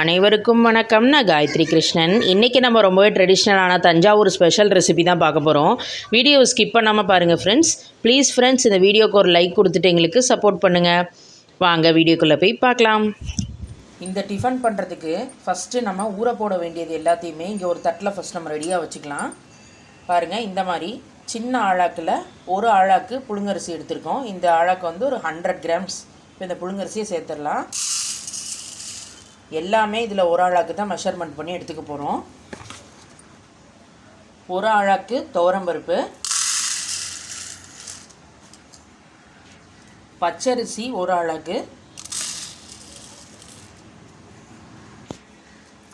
அனைவருக்கும் வணக்கம். நான் காயத்ரி கிருஷ்ணன். இன்றைக்கி நம்ம ரொம்பவே ட்ரெடிஷ்னலான தஞ்சாவூர் ஸ்பெஷல் ரெசிபி தான் பார்க்க போகிறோம் வீடியோ ஸ்கிப் பண்ணாமல் பாருங்கள் ஃப்ரெண்ட்ஸ் ப்ளீஸ் ஃப்ரெண்ட்ஸ் இந்த வீடியோக்கு ஒரு லைக் கொடுத்துட்டு எங்களுக்கு சப்போர்ட் பண்ணுங்கள் வாங்க வீடியோக்குள்ளே போய் பார்க்கலாம். இந்த டிஃபன் பண்ணுறதுக்கு ஃபஸ்ட்டு நம்ம ஊற போட வேண்டியது எல்லாத்தையுமே இங்கே ஒரு தட்டில் ஃபஸ்ட் நம்ம ரெடியாக வச்சுக்கலாம். பாருங்கள் இந்த மாதிரி சின்ன ஆழாக்கில் ஒரு ஆழாக்கு புழுங்கரிசி எடுத்திருக்கோம். இந்த ஆழாக்கு வந்து ஒரு ஹண்ட்ரட் கிராம்ஸ் இப்போ இந்த புழுங்கரிசியை சேர்த்துடலாம். எல்லாமே இதில் ஒரு ஆளாக்கு தான் மெஷர்மெண்ட் பண்ணி எடுத்துக்க போகிறோம் ஒரு ஆழாக்கு துவரம்பருப்பு பச்சரிசி ஒரு ஆழாக்கு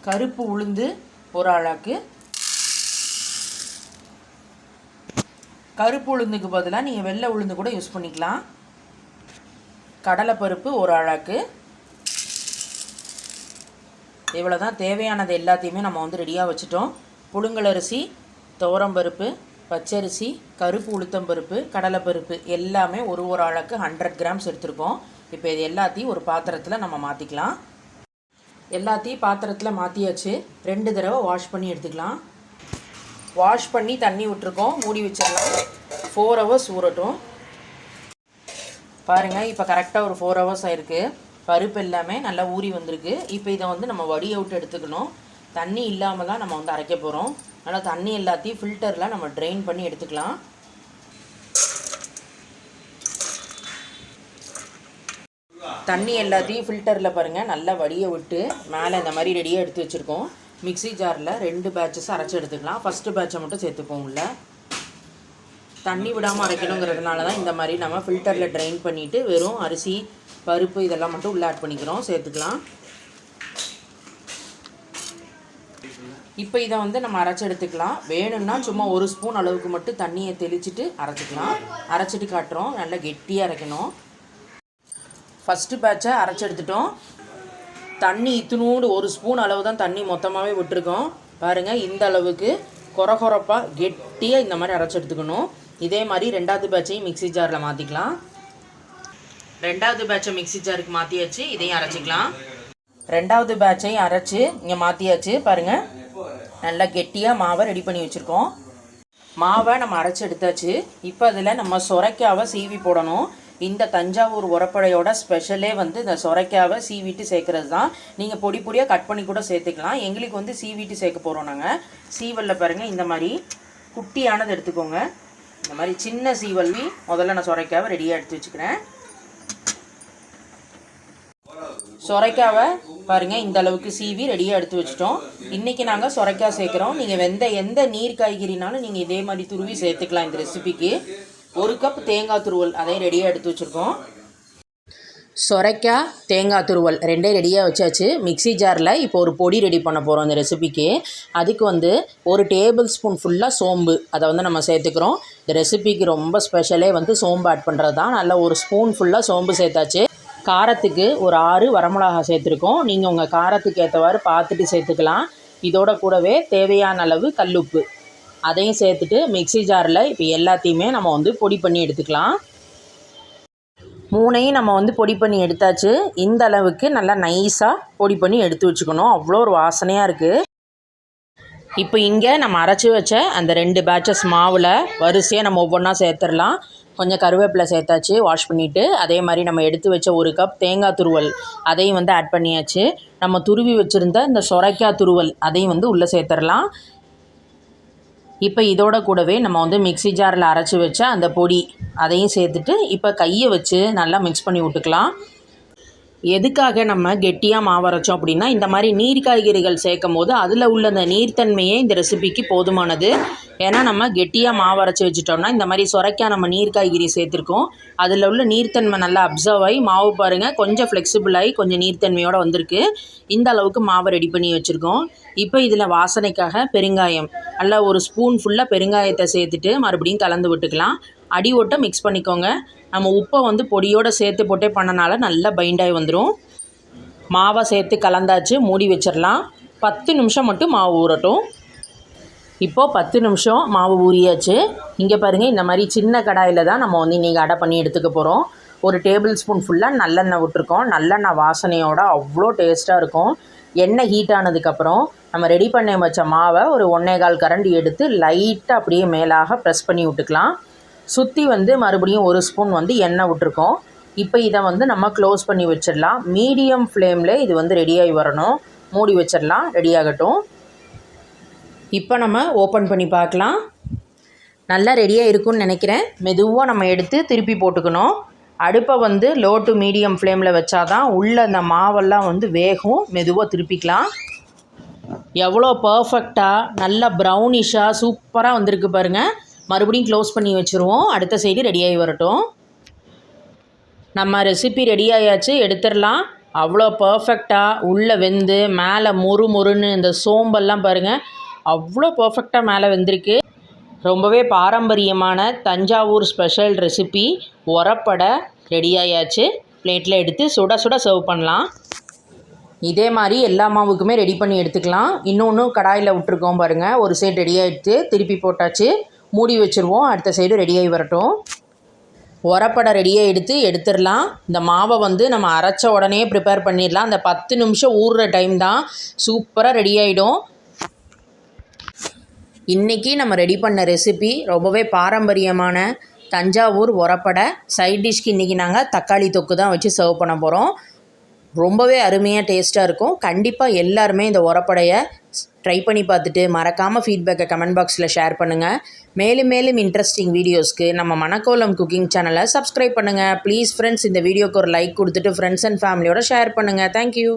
கருப்பு உளுந்து ஒரு ஆழாக்கு கருப்பு உளுந்துக்கு பதிலாக நீங்கள் வெள்ளை உளுந்து கூட யூஸ் பண்ணிக்கலாம். கடலைப்பருப்பு ஒரு ஆழாக்கு இவ்வளோ தான் தேவையானது எல்லாத்தையுமே நம்ம வந்து ரெடியாக வச்சுட்டோம். புழுங்கலரிசி துவரம்பருப்பு பச்சரிசி கருப்பு உளுத்தம்பருப்பு கடலைப்பருப்பு எல்லாமே ஒரு ஒரு ஆளுக்கு ஹண்ட்ரட் கிராம்ஸ் எடுத்திருக்கோம். இப்போ இது எல்லாத்தையும் ஒரு பாத்திரத்தில் நம்ம மாற்றிக்கலாம் எல்லாத்தையும் பாத்திரத்தில் மாற்றியாச்சு ரெண்டு தடவை வாஷ் பண்ணி எடுத்துக்கலாம். வாஷ் பண்ணி தண்ணி விட்டுருக்கோம். மூடி வச்சிடலாம். ஃபோர் ஹவர்ஸ் ஊறட்டும். பாருங்கள் இப்போ கரெக்டாக ஒரு ஃபோர் ஹவர்ஸ் ஆயிருக்கு. பருப்பு எல்லாமே நல்லா ஊறி வந்திருக்கு. இப்போ இதை வந்து நம்ம வடியை விட்டு எடுத்துக்கணும். தண்ணி இல்லாமல் தான் நம்ம வந்து அரைக்க போகிறோம் அதனால் தண்ணி எல்லாத்தையும் ஃபில்டரில் நம்ம ட்ரெயின் பண்ணி எடுத்துக்கலாம். தண்ணி எல்லாத்தையும் ஃபில்டரில் பாருங்கள் நல்லா வடியை விட்டு மேலே இந்த மாதிரி ரெடியாக எடுத்து வச்சுருக்கோம். மிக்ஸி ஜாரில் ரெண்டு பேட்சஸ் அரைச்சி எடுத்துக்கலாம். ஃபஸ்ட்டு பேட்சை மட்டும் சேர்த்துப்போம் உள்ள. தண்ணி விடாமல் அரைக்கணுங்கிறதுனால தான் இந்த மாதிரி நம்ம ஃபில்டரில் ட்ரைன் பண்ணிவிட்டு வெறும் அரிசி பருப்பு இதெல்லாம் மட்டும் உள்ளே ஆட் பண்ணிக்கிறோம். சேர்த்துக்கலாம். இப்போ இதை வந்து நம்ம அரைச்சி எடுத்துக்கலாம். வேணும்னா சும்மா ஒரு ஸ்பூன் அளவுக்கு மட்டும் தண்ணியை தெளிச்சிட்டு அரைச்சிக்கலாம். அரைச்சிட்டு காட்டுறோம். நல்லா கெட்டியாக அரைக்கணும். ஃபஸ்ட்டு பேட்சை அரைச்சி எடுத்துட்டோம். தண்ணி இத்தினூடு ஒரு ஸ்பூன் அளவு தான் தண்ணி மொத்தமாகவே விட்டுருக்கோம். பாருங்கள் இந்த அளவுக்கு கொர கொரப்பாக கெட்டியாக இந்த மாதிரி அரைச்சி எடுத்துக்கணும். இதே மாதிரி ரெண்டாவது பேட்சையும் மிக்ஸி ஜாரில் மாற்றிக்கலாம் ரெண்டாவது பேட்சை மிக்ஸி ஜாருக்கு மாற்றியாச்சு இதையும் அரைச்சிக்கலாம். ரெண்டாவது பேட்சையும் அரைச்சி இங்கே மாற்றியாச்சு பாருங்கள் நல்லா கெட்டியாக மாவை ரெடி பண்ணி வச்சுருக்கோம். மாவை நம்ம அரைச்சி எடுத்தாச்சு. இப்போ அதில் நம்ம சொரைக்காவை சீவி போடணும். இந்த தஞ்சாவூர் உரப்படையோட ஸ்பெஷலே வந்து இந்த சொரைக்காவை சீவிட்டு சேர்க்கறது தான் நீங்கள் பொடி பொடியாக கட் பண்ணி கூட சேர்த்துக்கலாம். எங்களுக்கு வந்து சீவிட்டு சேர்க்க போகிறோம் நாங்கள் சீவலில் பாருங்கள் இந்த மாதிரி குட்டியானது எடுத்துக்கோங்க. இந்த மாதிரி சின்ன சீவல்வி முதல்ல நான் சொரைக்காவை ரெடியாக எடுத்து வச்சுக்கிறேன். சொரைக்காவை பாருங்கள் இந்த அளவுக்கு சீவி ரெடியாக எடுத்து வச்சிட்டோம். இன்றைக்கி நாங்கள் சொரைக்காய் சேர்க்குறோம். நீங்கள் வெந்த எந்த நீர் காய்கறினாலும் நீங்கள் இதே மாதிரி துருவி சேர்த்துக்கலாம் இந்த ரெசிபிக்கு ஒரு கப் தேங்காய் துருவல் அதையும் ரெடியாக எடுத்து வச்சுருக்கோம். சொரைக்காய் தேங்காய் துருவல் ரெண்டே ரெடியாக வச்சாச்சு. மிக்ஸி ஜாரில் இப்போ ஒரு பொடி ரெடி பண்ண போகிறோம் இந்த ரெசிபிக்கு அதுக்கு வந்து ஒரு டேபிள் ஸ்பூன் ஃபுல்லாக சோம்பு. அதை வந்து நம்ம சேர்த்துக்கிறோம். இந்த ரெசிபிக்கு ரொம்ப ஸ்பெஷலே வந்து சோம்பு ஆட் பண்ணுறது தான் நல்லா ஒரு ஸ்பூன் ஃபுல்லாக சோம்பு சேர்த்தாச்சு. காரத்துக்கு ஒரு ஆறு வரமிளகா சேர்த்துருக்கோம். நீங்கள் உங்கள் காரத்துக்கு ஏற்றவாறு பார்த்துட்டு சேர்த்துக்கலாம். இதோட கூடவே தேவையான அளவு கல்லுப்பு. அதையும் சேர்த்துட்டு மிக்ஸி ஜாரில் இப்போ எல்லாத்தையுமே நம்ம வந்து பொடி பண்ணி எடுத்துக்கலாம். மூணையும் நம்ம வந்து பொடி பண்ணி எடுத்தாச்சு. இந்த அளவுக்கு நல்லா நைஸாக பொடி பண்ணி எடுத்து வச்சுக்கணும். அவ்வளோ ஒரு வாசனையாக இருக்குது இப்போ இங்கே நம்ம அரைச்சி வச்ச அந்த ரெண்டு பேட்சஸ் மாவில் வரிசையாக நம்ம ஒவ்வொன்றா சேர்த்துடலாம். கொஞ்சம் கருவேப்பிலை சேர்த்தாச்சு வாஷ் பண்ணிவிட்டு அதே மாதிரி நம்ம எடுத்து வச்ச ஒரு கப் தேங்காய் துருவல் அதையும் வந்து ஆட் பண்ணியாச்சு. நம்ம துருவி வச்சுருந்த இந்த சொரைக்காய் துருவல் அதையும் வந்து உள்ளே சேர்த்துடலாம். இப்போ இதோட கூடவே நம்ம வந்து மிக்ஸி ஜாரில் அரைச்சி வச்ச அந்த பொடி அதையும் சேர்த்துட்டு இப்போ கையை வச்சு நல்லா மிக்ஸ் பண்ணி விட்டுக்கலாம். எதுக்காக நம்ம கெட்டியாக மாவு அரைச்சோம் அப்படின்னா இந்த மாதிரி நீர் காய்கறிகள் சேர்க்கும் போது அதில் உள்ள அந்த நீர்த்தன்மையே இந்த ரெசிபிக்கு போதுமானது. ஏன்னா நம்ம கெட்டியாக மாவு அரைச்சி வச்சுட்டோம்னா இந்த மாதிரி சுரைக்காய் நம்ம நீர் காய்கறி சேர்த்துருக்கோம். அதில் உள்ள நீர்த்தன்மை நல்லா அப்சர்வ் ஆகி மாவு பாருங்கள் கொஞ்சம் ஃப்ளெக்சிபிளாகி கொஞ்சம் நீர்த்தன்மையோடு வந்திருக்கு. இந்த அளவுக்கு மாவை ரெடி பண்ணி வச்சுருக்கோம். இப்போ இதில் வாசனைக்காக பெருங்காயம். நல்லா ஒரு ஸ்பூன் ஃபுல்லாக பெருங்காயத்தை சேர்த்துட்டு மறுபடியும் கலந்து விட்டுக்கலாம். அடி ஓட்ட மிக்ஸ் பண்ணிக்கோங்க. நம்ம உப்பை வந்து பொடியோடு சேர்த்து போட்டே பண்ணனால நல்லா பைண்டாகி வந்துடும் மாவை சேர்த்து கலந்தாச்சு மூடி வச்சிடலாம் பத்து நிமிஷம் மட்டும் மாவு ஊறட்டும். இப்போது பத்து நிமிஷம் மாவு ஊறியாச்சு. இங்கே பாருங்கள் இந்த மாதிரி சின்ன கடாயில் தான் நம்ம வந்து இன்றைக்கி அடை பண்ணி எடுத்துக்க போகிறோம் ஒரு டேபிள் ஸ்பூன் ஃபுல்லாக நல்லெண்ணெய் விட்டுருக்கோம். நல்லெண்ணெய் வாசனையோட அவ்வளோ டேஸ்ட்டாக இருக்கும். எண்ணெய் ஹீட் ஆனதுக்கப்புறம் நம்ம ரெடி பண்ணி வச்ச மாவை ஒரு ஒன்றே கால் கரண்டி எடுத்து லைட்டாக அப்படியே மேலாக ப்ரெஸ் பண்ணி விட்டுக்கலாம். சுற்றி வந்து மறுபடியும் ஒரு ஸ்பூன் வந்து எண்ணெய் விட்டுருக்கோம். இப்போ இதை வந்து நம்ம க்ளோஸ் பண்ணி வச்சிடலாம். மீடியம் ஃப்ளேமில் இது வந்து ரெடியாகி வரணும். மூடி வச்சிடலாம். ரெடியாகட்டும் இப்போ நம்ம ஓப்பன் பண்ணி பார்க்கலாம். நல்லா ரெடியாக இருக்கும்னு நினைக்கிறேன். மெதுவாக நம்ம எடுத்து திருப்பி போட்டுக்கணும். அடுப்பை வந்து லோ டு மீடியம் ஃப்ளேமில் வச்சாதான் உள்ளே அந்த மாவெல்லாம் வந்து வேகும். மெதுவாக திருப்பிக்கலாம். எவ்வளோ பர்ஃபெக்டாக நல்லா ப்ரௌனிஷாக சூப்பராக வந்திருக்கு பாருங்கள் மறுபடியும் க்ளோஸ் பண்ணி வச்சுருவோம். அடுத்த சைடு ரெடியாகி வரட்டும். நம்ம ரெசிபி ரெடி ஆயாச்சு எடுத்துடலாம். அவ்வளோ பர்ஃபெக்டாக உள்ளே வெந்து மேலே மொறு மொறுன்னு இந்த சோம்பெல்லாம் பாருங்கள் அவ்வளோ பர்ஃபெக்டாக மேலே வெந்திருக்கு. ரொம்பவே பாரம்பரியமான தஞ்சாவூர் ஸ்பெஷல் ரெசிபி உரப்படை ரெடி ஆயாச்சு. பிளேட்டில் எடுத்து சுட சுட சர்வ் பண்ணலாம். இதே மாதிரி எல்லா மாவுக்குமே ரெடி பண்ணி எடுத்துக்கலாம். இன்னொன்று கடாயில் விட்ருக்கோம் பாருங்கள் ஒரு சைடு ரெடி ஆகிடுத்து திருப்பி போட்டாச்சு. மூடி வச்சுருவோம். அடுத்த சைடு ரெடியாகி வரட்டும். உரப்படை ரெடியாக எடுத்து எடுத்துடலாம். இந்த மாவை வந்து நம்ம அரைச்ச உடனே ப்ரிப்பேர் பண்ணிடலாம். அந்த பத்து நிமிஷம் ஊறுற டைம் தான் சூப்பராக ரெடி ஆகிடும் இன்றைக்கி நம்ம ரெடி பண்ண ரெசிபி ரொம்பவே பாரம்பரியமான தஞ்சாவூர் உரப்படை. சைட் டிஷ்க்கு இன்றைக்கி நாங்கள் தக்காளி தொக்கு தான் வச்சு சர்வ் பண்ண போகிறோம் ரொம்பவே அருமையாக டேஸ்ட்டாக இருக்கும். கண்டிப்பாக எல்லாருமே இந்த உரப்படையை ட்ரை பண்ணி பார்த்துட்டு மறக்காமல் ஃபீட்பேக்கை கமெண்ட் பாக்ஸில் ஷேர் பண்ணுங்கள் மேலும் மேலும் இன்ட்ரெஸ்டிங் வீடியோஸ்க்கு நம்ம மணக்கோலம் குக்கிங் சேனலை சப்ஸ்கிரைப் பண்ணுங்கள் ப்ளீஸ் ஃப்ரெண்ட்ஸ் இந்த வீடியோக்கு ஒரு லைக் கொடுத்துட்டு ஃப்ரெண்ட்ஸ் அண்ட் ஃபேமிலியோட ஷேர் பண்ணுங்கள் தேங்க்யூ